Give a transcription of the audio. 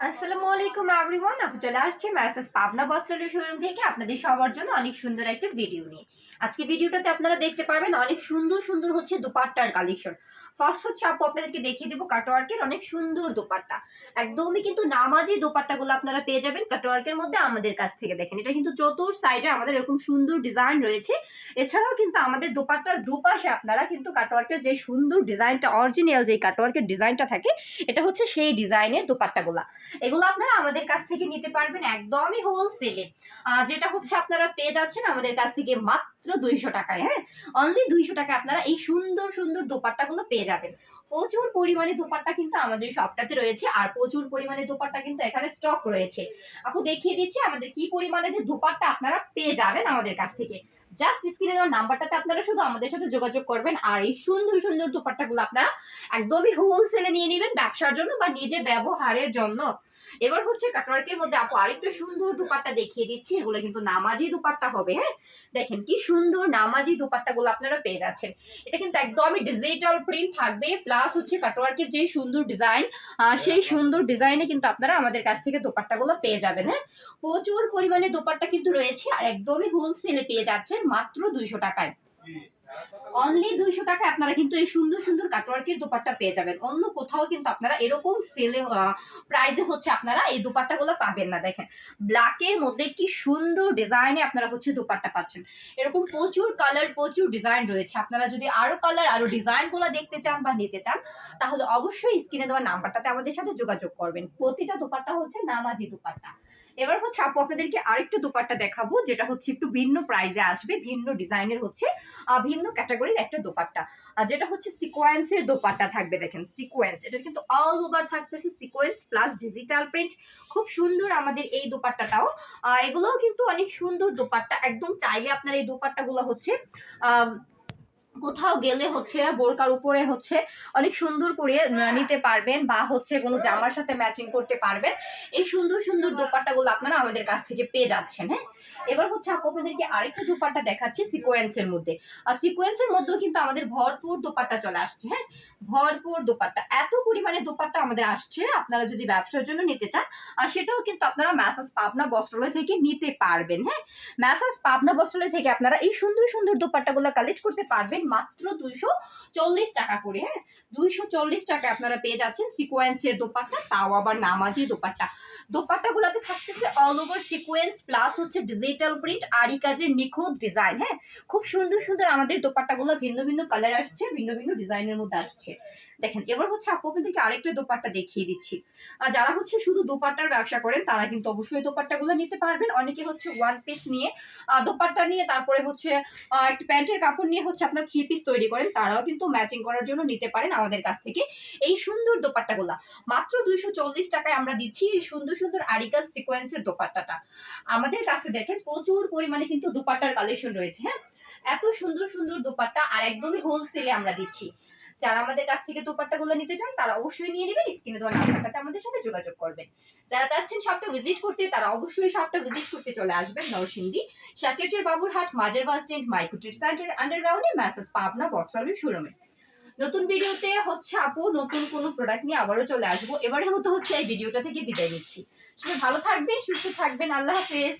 আসসালামু আলাইকুম এভরিওয়ান আমি চলে আসছি পাবনা বস্ত্রালয় শোরুম থেকে আপনাদের সবার জন্য অনেক সুন্দর একটা ভিডিও নিয়ে। আজকে ভিডিওটাতে আপনারা দেখতে পারবেন অনেক সুন্দর সুন্দর হচ্ছে দুপাট্টার কালেকশন ফার্স্ট হচ্ছে আপু, আপনাদেরকে দেখিয়ে দেবো কাটওয়ার্কের অনেক সুন্দর দোপাট্টা। একদমই কিন্তু নামাজি দোপাট্টাগুলো আপনারা পেয়ে যাবেন কাটওয়ার্কের মধ্যে আমাদের কাছ থেকে দেখেন। এটা কিন্তু চতুর সাইডে আমাদের এরকম সুন্দর ডিজাইন রয়েছে। এছাড়াও কিন্তু আমাদের দোপাট্টার দুপাশে আপনারা কিন্তু কাটওয়ার্কের যে সুন্দর ডিজাইনটা অরিজিনাল যে কাটওয়ার্কের ডিজাইনটা থাকে, এটা হচ্ছে সেই ডিজাইনের দোপাট্টাগুলা। এগুলো আপনারা আমাদের কাছ থেকে নিতে পারবেন একদমই হোলসেলে যেটা হচ্ছে আপনারা পেয়ে যাচ্ছেন আমাদের কাছ থেকে মাত্র দুইশো টাকায় হ্যাঁ? অনলি দুইশো টাকায় আপনারা এই সুন্দর সুন্দর দোপাট্টাগুলো পেয়ে যাবেন। প্রচুর পরিমাণে দোপাট্টা কিন্তু আমাদের সবটাতে রয়েছে, আর প্রচুর পরিমাণে দোপাট্টা কিন্তু এখানে স্টক রয়েছে। আপু দেখিয়ে দিচ্ছি আমাদের কি পরিমাণে যে দোপাট্টা আপনারা পেয়ে যাবেন আমাদের কাছ থেকে। জাস্ট স্ক্রিনে দেওয়ার নাম্বারটাতে আপনারা শুধু আমাদের সাথে যোগাযোগ করবেন আর এই সুন্দর সুন্দর দোপাট্টাগুলো আপনারা একদমই হোলসেলে নিয়ে নেবেন ব্যবসার জন্য বা নিজে ব্যবহারের জন্য। এবার হচ্ছে কাটওয়ার্কের মধ্যে আপু আরেকটু সুন্দর দুপাট্টা দেখিয়ে দিচ্ছি। এগুলো কিন্তু নামাজি দুপাট্টা হবে হ্যাঁ? দেখেন কি সুন্দর নামাজি দুপাট্টাগুলো আপনারা পেয়ে যাচ্ছেন। এটা কিন্তু একদমই ডিজিটাল প্রিন্ট থাকবে প্লাস হচ্ছে কাটওয়ার্কের যে সুন্দর ডিজাইন সেই সুন্দর ডিজাইনে কিন্তু আপনারা আমাদের কাছ থেকে দোপাট্টাগুলো পেয়ে যাবেন হ্যাঁ? প্রচুর পরিমাণে দোপাট্টা কিন্তু রয়েছে আর একদমই হোলসেলে পেয়ে যাচ্ছেন। মাত্র দুইশো টাকায়। অনলি দুইশো টাকায় আপনারা কিন্তু এই সুন্দর সুন্দর কাটওয়ার্কের দোপাট্টা পেয়ে যাবেন। অন্য কোথাও কিন্তু আপনারা এরকম সেলে প্রাইসে হচ্ছে আপনারা এই দোপাট্টাগুলো পাবেন না দেখেন। ব্ল্যাকের মধ্যে কি সুন্দর ডিজাইনে আপনারা হচ্ছে দোপাট্টা পাচ্ছেন। এরকম প্রচুর কালার প্রচুর ডিজাইন রয়েছে। আপনারা যদি আরও কালার আরও ডিজাইন ডিজাইনগুলো দেখতে চান বা নিতে চান তাহলে অবশ্যই স্ক্রিনে দেওয়া নাম্বারটাতে আমাদের সাথে যোগাযোগ করবেন। প্রতিটা দোপাট্টা হচ্ছে নামাজি দোপাট্টা। এবার হচ্ছে আপু, আপনাদেরকে আরেকটু দোপাট্টা দেখাবো, যেটা হচ্ছে একটু ভিন্ন প্রাইজে আসবে, ভিন্ন ডিজাইনের হচ্ছে ভিন্ন ক্যাটাগরির একটা দোপাট্টা। যেটা হচ্ছে সিকোয়েন্সের দোপাট্টা থাকবে, দেখেন সিকোয়েন্স এটা কিন্তু অল ওভার থাকতেছে সিকোয়েন্স প্লাস ডিজিটাল প্রিন্ট খুব সুন্দর আমাদের এই দোপাট্টাটাও। এগুলোও কিন্তু অনেক সুন্দর দোপাট্টা, একদম চাইলে আপনার এই দোপাট্টাগুলো হচ্ছে কোথাও গেলে হচ্ছে বোরকার উপরে হচ্ছে অনেক সুন্দর করে নিতে পারবেন বা হচ্ছে কোনো জামার সাথে ম্যাচিং করতে পারবেন। এই সুন্দর সুন্দর দোপাট্টাগুলো আপনারা আমাদের কাছ থেকে পেয়ে যাচ্ছেন হ্যাঁ? এবার হচ্ছে আপু আপনাদেরকে আরেকটা দোপাট্টা দেখাচ্ছি সিকোয়েন্সের মধ্যে। আর সিকোয়েন্সের মধ্যেও কিন্তু আমাদের ভরপুর দোপাট্টা চলে আসছে হ্যাঁ? ভরপুর দোপাট্টা। এত পরিমাণে দোপাট্টা আমাদের আসছে, আপনারা যদি ব্যবসার জন্য নিতে চান, আর সেটাও কিন্তু আপনারা ম্যাসাজ পাবনা বস্ত্রালয় থেকে নিতে পারবেন হ্যাঁ? ম্যাসাজ পাবনা বস্ত্রালয় থেকে আপনারা এই সুন্দর সুন্দর দোপাট্টাগুলো কালেক্ট করতে পারবেন মাত্র দুইশো চল্লিশ টাকা করে হ্যাঁ? দুইশো চল্লিশ টাকা আপনারা পেয়ে যাচ্ছেন সিকোয়েন্সের দোপাট্টা, তাও আবার নামাজি দোপাট্টা। দোপাট্টাগুলোতে থাকতেছে অল ওভার সিকোয়েন্স প্লাস হচ্ছে ডিজিটাল প্রিন্ট আরি কাজের নিখুঁত ডিজাইন হ্যাঁ? খুব সুন্দর সুন্দর আমাদের দোপাট্টাগুলো ভিন্ন ভিন্ন কালার আসছে, ভিন্ন ভিন্ন ডিজাইনের মধ্যে আসছে। দেখেন, এবার হচ্ছে আপু আপনাদেরকে আরেকটা দোপাট্টা দেখিয়ে দিচ্ছি। আর যারা হচ্ছে শুধু দোপাট্টার ব্যবসা করেন, তারা কিন্তু অবশ্যই দোপাট্টাগুলো নিতে পারবেন। অনেকে হচ্ছে ওয়ান পিস নিয়ে দোপাট্টা নিয়ে, তারপরে হচ্ছে একটু প্যান্টের কাপড় নিয়ে হচ্ছে আপনার থ্রি পিস তৈরি করেন, তারাও কিন্তু ম্যাচিং করার জন্য নিতে পারেন আমাদের কাছ থেকে এই সুন্দর দোপাট্টাগুলা। মাত্র দুইশো চল্লিশ টাকায় আমরা দিচ্ছি এই সুন্দর সুন্দর আরিকাস সিকোয়েন্সের দোপাট্টাটা। আমাদের কাছে দেখেন প্রচুর পরিমাণে কিন্তু দোপাট্টার কালেকশন রয়েছে হ্যাঁ? এত সুন্দর সুন্দর দোপাট্টা আর একদমই হোলসেলে আমরা দিচ্ছি। যারা আমাদের কাছ থেকে দোপাট্টাগুলো নিতে চান, তারা অবশ্যই নিয়ে নেবেন, স্ক্রিনে দেওয়া নাম্বারটাতে আমাদের সাথে যোগাযোগ করবেন। যারা চাচ্ছেন শপটা ভিজিট করতে, তারা অবশ্যই শপটা ভিজিট করতে চলে আসবেন নরসিংদী, শাকেরচের বাবুরহাট, মাজার বাস স্ট্যান্ড মাইকুটির সেন্টার আন্ডারগ্রাউন্ডে ম্যাসেজ পাবনা বস্ত্রালয় শোরুমে নতুন ভিডিওতে হচ্ছে আপু, নতুন কোনো প্রোডাক্ট নিয়ে আবারও চলে আসব। এবারের মতো হচ্ছে এই ভিডিওটা থেকে বিদায় নিচ্ছি। সবাই ভালো থাকবেন, সুস্থ থাকবেন, আল্লাহ হাফেজ।